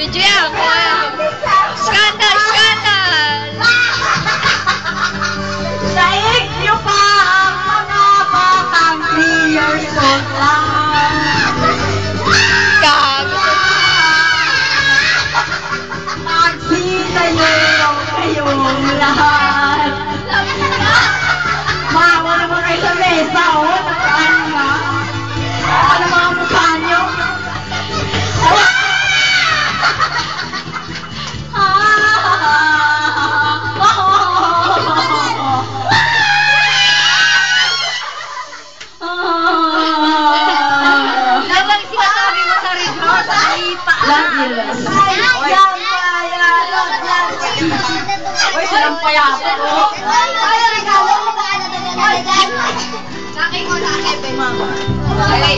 Video yan! Scandal! Scandal! Daig niyo pa ang mga batang 3 years old lang. Gago! Magsisayaw kayong lahat. You. Yan, love, love. Uy, silang payapa ko. Ay, mo ba? Akin, mama. Okay,